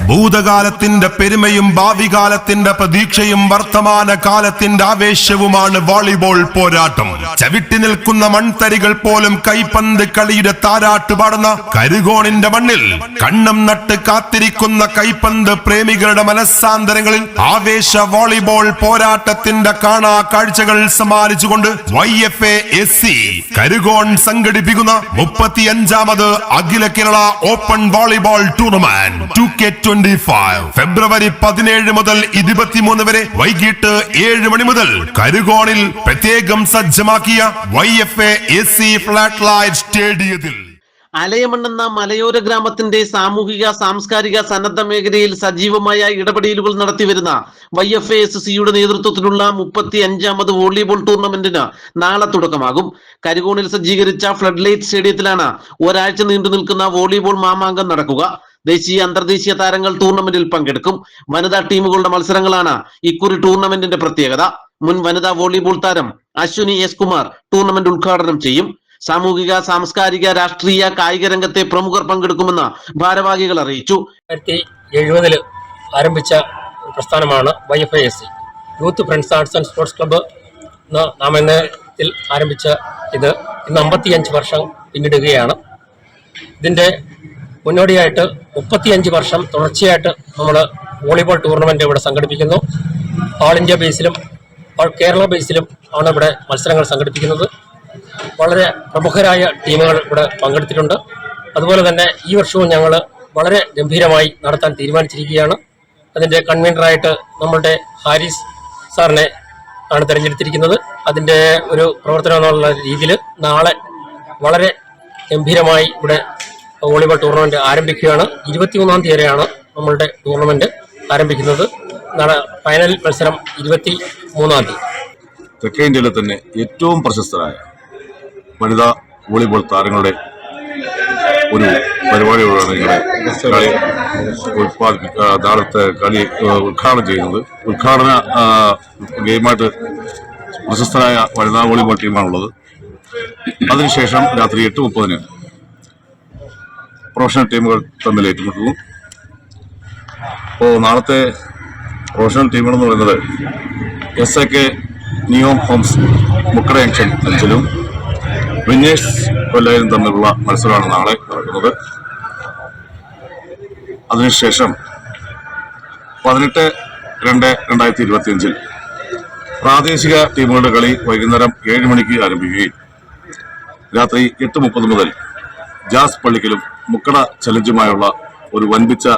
ഭൂതകാലത്തിന്റെ പെരുമയും ഭാവി കാലത്തിന്റെ പ്രതീക്ഷയും വർത്തമാന കാലത്തിന്റെ ആവേശവുമാണ് വോളിബോൾ പോരാട്ടം. ചവിട്ടി നിൽക്കുന്ന മൺതരികൾ പോലും കൈപ്പന്ത് കളിയുടെ താരാട്ട് പാടുന്ന കരുകോണിന്റെ മണ്ണിൽ കണ്ണം നട്ട് കാത്തിരിക്കുന്ന കൈപ്പന്ത് പ്രേമികളുടെ മനസ്സാന്തരങ്ങളിൽ ആവേശ വോളിബോൾ പോരാട്ടത്തിന്റെ കാണാ കാഴ്ചകൾ സമ്മാനിച്ചുകൊണ്ട് Y F S C Karukone സംഘടിപ്പിക്കുന്ന മുപ്പത്തിയഞ്ചാമത് അഖില Kerala open volleyball tournament two K twenty five ഫെബ്രുവരി പതിനേഴ് മുതൽ ഇരുപത്തിമൂന്ന് വരെ വൈകിട്ട് ഏഴ് മണി മുതൽ കരുകോണിൽ പ്രത്യേകം സജ്ജമാക്കിയ Y F A C flat light സ്റ്റേഡിയത്തിൽ. അലയമണ്ണെന്ന മലയോര ഗ്രാമത്തിന്റെ സാമൂഹിക സാംസ്കാരിക സന്നദ്ധ മേഖലയിൽ സജീവമായ ഇടപെടലുകൾ നടത്തിവരുന്ന വൈ എഫ് എസ് സിയുടെ നേതൃത്വത്തിലുള്ള മുപ്പത്തി അഞ്ചാമത് വോളിബോൾ ടൂർണമെന്റിന് നാളെ തുടക്കമാകും. കരികോണിൽ സജ്ജീകരിച്ച ഫ്ലഡ് ലൈറ്റ് സ്റ്റേഡിയത്തിലാണ് ഒരാഴ്ച നീണ്ടു നിൽക്കുന്ന വോളിബോൾ മാമാങ്കം നടക്കുക. ദേശീയ അന്തർദേശീയ താരങ്ങൾ ടൂർണമെന്റിൽ പങ്കെടുക്കും. വനിതാ ടീമുകളുടെ മത്സരങ്ങളാണ് ഇക്കുറി ടൂർണമെന്റിന്റെ പ്രത്യേകത. മുൻ വനിതാ വോളിബോൾ താരം അശ്വിനി എസ് കുമാർ ടൂർണമെന്റ് ഉദ്ഘാടനം ചെയ്യും. സാമൂഹിക സാംസ്കാരിക രാഷ്ട്രീയ കായിക രംഗത്തെ പ്രമുഖർ പങ്കെടുക്കുമെന്ന് ഭാരവാഹികൾ അറിയിച്ചു. എഴുപതിൽ ആരംഭിച്ച പ്രസ്ഥാനമാണ് Y F I S C. Youth friends arts and sports club എന്ന നാമത്തിൽ ആരംഭിച്ച ഇത് ഇന്ന് അമ്പത്തിയഞ്ച് വർഷം പിന്നിടുകയാണ്. ഇതിന്റെ മുന്നോടിയായിട്ട് മുപ്പത്തിയഞ്ച് വർഷം തുടർച്ചയായിട്ട് നമ്മൾ വോളിബോൾ ടൂർണമെന്റ് ഇവിടെ സംഘടിപ്പിക്കുന്നു. ഓൾ ഇന്ത്യ ബേസിലും ഓൾ കേരള ബേസിലും ആണ് ഇവിടെ മത്സരങ്ങൾ സംഘടിപ്പിക്കുന്നത്. വളരെ പ്രമുഖരായ ടീമുകൾ ഇവിടെ പങ്കെടുത്തിട്ടുണ്ട്. അതുപോലെ തന്നെ ഈ വർഷവും ഞങ്ങൾ വളരെ ഗംഭീരമായി നടത്താൻ തീരുമാനിച്ചിരിക്കുകയാണ്. അതിന്റെ കൺവീനറായിട്ട് നമ്മളുടെ ഹാരിസ് സാറിനെ ആണ് തിരഞ്ഞെടുത്തിരിക്കുന്നത്. അതിന്റെ ഒരു പ്രവർത്തനം എന്നുള്ള രീതിയിൽ നാളെ വളരെ ഗംഭീരമായി ഇവിടെ വോളിബോൾ ടൂർണമെന്റ് ആരംഭിക്കുകയാണ്. ഇരുപത്തിമൂന്നാം തീയതിയാണ് നമ്മളുടെ ടൂർണമെന്റ് ആരംഭിക്കുന്നത്. ഫൈനൽ മത്സരം ഇരുപത്തി മൂന്നാം തീയതി. തെക്കേ ഇന്ത്യയിലെ തന്നെ ഏറ്റവും പ്രശസ്തരായ വനിതാ വോളിബോൾ താരങ്ങളുടെ ഒരു പരിപാടിയോടാണ് നിങ്ങളെ കളി ഉത്പാദിപ്പിക്കുക നാളത്തെ കളി ഉദ്ഘാടനം ചെയ്യുന്നത്. ഉദ്ഘാടന ഗെയിമായിട്ട് പ്രശസ്തരായ വനിതാ വോളിബോൾ ടീമാണുള്ളത്. അതിനുശേഷം രാത്രി എട്ട് മുപ്പതിന് പ്രൊഫഷണൽ ടീമുകൾ തമ്മിൽ ഏറ്റുമുട്ടുന്നു. അപ്പോൾ നാളത്തെ പ്രൊഫഷണൽ ടീമുകൾ എന്ന് പറയുന്നത് S A K Niyom homes Mukkada junction അഞ്ചിലും. വിന്നേഴ്സ് കൊല്ലയിലും തമ്മിലുള്ള മത്സരമാണ് നാളെ നടക്കുന്നത്. അതിനുശേഷം പതിനെട്ട് രണ്ട് രണ്ടായിരത്തി ഇരുപത്തിയഞ്ചിൽ പ്രാദേശിക ടീമുകളുടെ കളി വൈകുന്നേരം ഏഴ് മണിക്ക് ആരംഭിക്കുകയും രാത്രി എട്ട് മുപ്പത് മുതൽ ജാസ് പള്ളിക്കലും മുക്കട ചലഞ്ചുമായുള്ള ഒരു വൻപിച്ച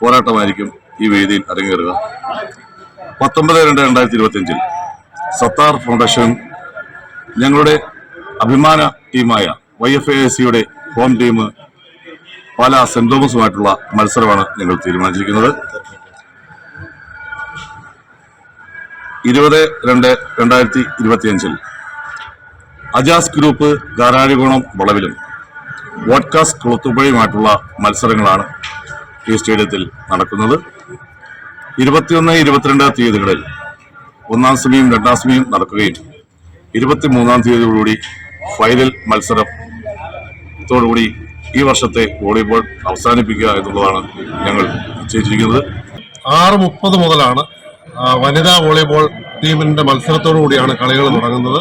പോരാട്ടമായിരിക്കും ഈ വേദിയിൽ അരങ്ങേറുക. പത്തൊമ്പത് രണ്ട് രണ്ടായിരത്തി ഇരുപത്തിയഞ്ചിൽ സത്താർ ഫൗണ്ടേഷൻ ഞങ്ങളുടെ അഭിമാന ടീമായ വൈ എഫ് എ സിയുടെ ഹോം ടീം പാല സെന്റ് തോമസുമായിട്ടുള്ള മത്സരമാണ് ഞങ്ങൾ തീരുമാനിച്ചിരിക്കുന്നത്. ഇരുപത് രണ്ട് രണ്ടായിരത്തി ഇരുപത്തിയഞ്ചിൽ അജാസ് ഗ്രൂപ്പ് ഗാരാരികോണം വളവിലും വോഡ്കാസ് കുളത്തുപുഴയുമായിട്ടുള്ള മത്സരങ്ങളാണ് ഈ സ്റ്റേഡിയത്തിൽ നടക്കുന്നത്. ഇരുപത്തിയൊന്ന് ഇരുപത്തിരണ്ട് തീയതികളിൽ ഒന്നാം സെമിയും രണ്ടാം സെമിയും നടക്കുകയും ഇരുപത്തിമൂന്നാം തീയതിയോടുകൂടി ഫൈനൽ മത്സരത്തോടുകൂടി ഈ വർഷത്തെ വോളിബോൾ അവസാനിപ്പിക്കുക എന്നുള്ളതാണ് ഞങ്ങൾ നിശ്ചയിച്ചിരിക്കുന്നത്. ആറ് മുപ്പത് മുതലാണ് വനിതാ വോളിബോൾ ടീമിന്റെ മത്സരത്തോടു കൂടിയാണ് കളികൾ തുടങ്ങുന്നത്.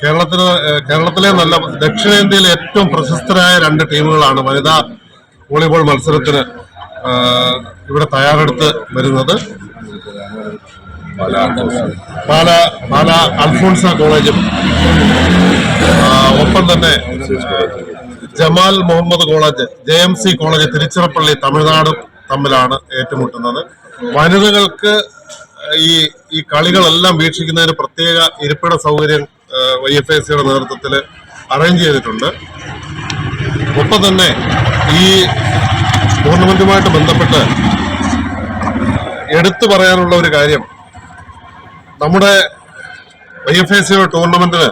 കേരളത്തിന് കേരളത്തിലെ നല്ല ദക്ഷിണേന്ത്യയിലെ ഏറ്റവും പ്രശസ്തരായ രണ്ട് ടീമുകളാണ് വനിതാ വോളിബോൾ മത്സരത്തിന് ഇവിടെ തയ്യാറെടുത്ത് വരുന്നത്. പാല പാല അൽഫോൺസ കോളേജും ഒപ്പം തന്നെ Jamal Muhammad college J M C college Tiruchirappalli തമിഴ്നാടും തമ്മിലാണ് ഏറ്റുമുട്ടുന്നത്. വനിതകൾക്ക് ഈ ഈ കളികളെല്ലാം വീക്ഷിക്കുന്നതിന് പ്രത്യേക ഇരിപ്പിട സൗകര്യം വൈ എഫ് എ സിയുടെ നേതൃത്വത്തിൽ അറേഞ്ച് ചെയ്തിട്ടുണ്ട്. ഒപ്പം തന്നെ ഈ ടൂർണമെന്റുമായിട്ട് ബന്ധപ്പെട്ട് എടുത്തു പറയാനുള്ള ഒരു കാര്യം. നമ്മുടെ വൈ എഫ് എ സിയുടെ ടൂർണമെന്റിന്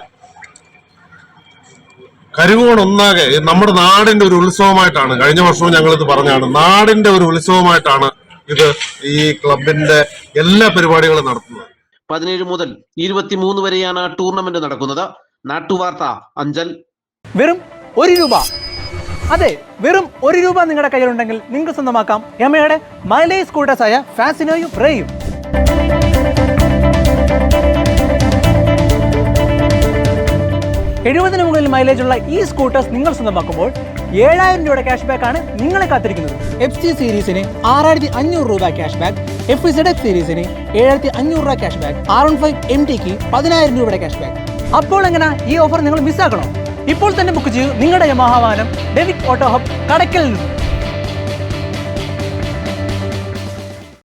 കരുവോണൊന്നാകെ നമ്മുടെ നാടിന്റെ ഒരു ഉത്സവമായിട്ടാണ് കഴിഞ്ഞ വർഷവും ഞങ്ങളിത് പറഞ്ഞാണ് നാടിന്റെ ഒരു ഉത്സവമായിട്ടാണ് ഇത് ഈ ക്ലബിന്റെ എല്ലാ പരിപാടികളും നടത്തുന്നത്. പതിനേഴ് മുതൽ ഇരുപത്തിമൂന്ന് വരെയാണ് ടൂർണമെന്റ് നടക്കുന്നത്. നാട്ടുവാർത്ത അഞ്ചൽ. വെറും ഒരു രൂപ. അതെ വെറും ഒരു രൂപ നിങ്ങളുടെ കയ്യിലുണ്ടെങ്കിൽ നിങ്ങൾക്ക് സ്വന്തമാക്കാം. യമയുടെ മൈലേജ് സ്കൂട്ടേഴ്സായ ഫാസിനോയും റേയും. എഴുപതിന് മുകളിൽ മൈലേജ് ഉള്ള ഈ സ്കൂട്ടേഴ്സ് നിങ്ങൾ സ്വന്തമാക്കുമ്പോൾ ഏഴായിരം രൂപയുടെ ക്യാഷ് ബാക്ക് ആണ് നിങ്ങളെ കാത്തിരിക്കുന്നത്. എഫ് സി സീരീസിന് ആറായിരത്തി അഞ്ഞൂറ് രൂപ cash back F Z F സീരീസിന് ഏഴായിരത്തി അഞ്ഞൂറ് രൂപ cash back R one five M tick പതിനായിരം രൂപയുടെ ക്യാഷ് ബാക്ക് അപ്പോൾ എങ്ങനെ ഈ ഓഫർ നിങ്ങൾ മിസ്സാക്കണോ ഇപ്പോൾ തന്നെ ബുക്ക് ചെയ്യൂ നിങ്ങളുടെ മഹാവാനം ഡെവിക് ഓട്ടോ ഹബ് കടയ്ക്കൽ നിന്നും.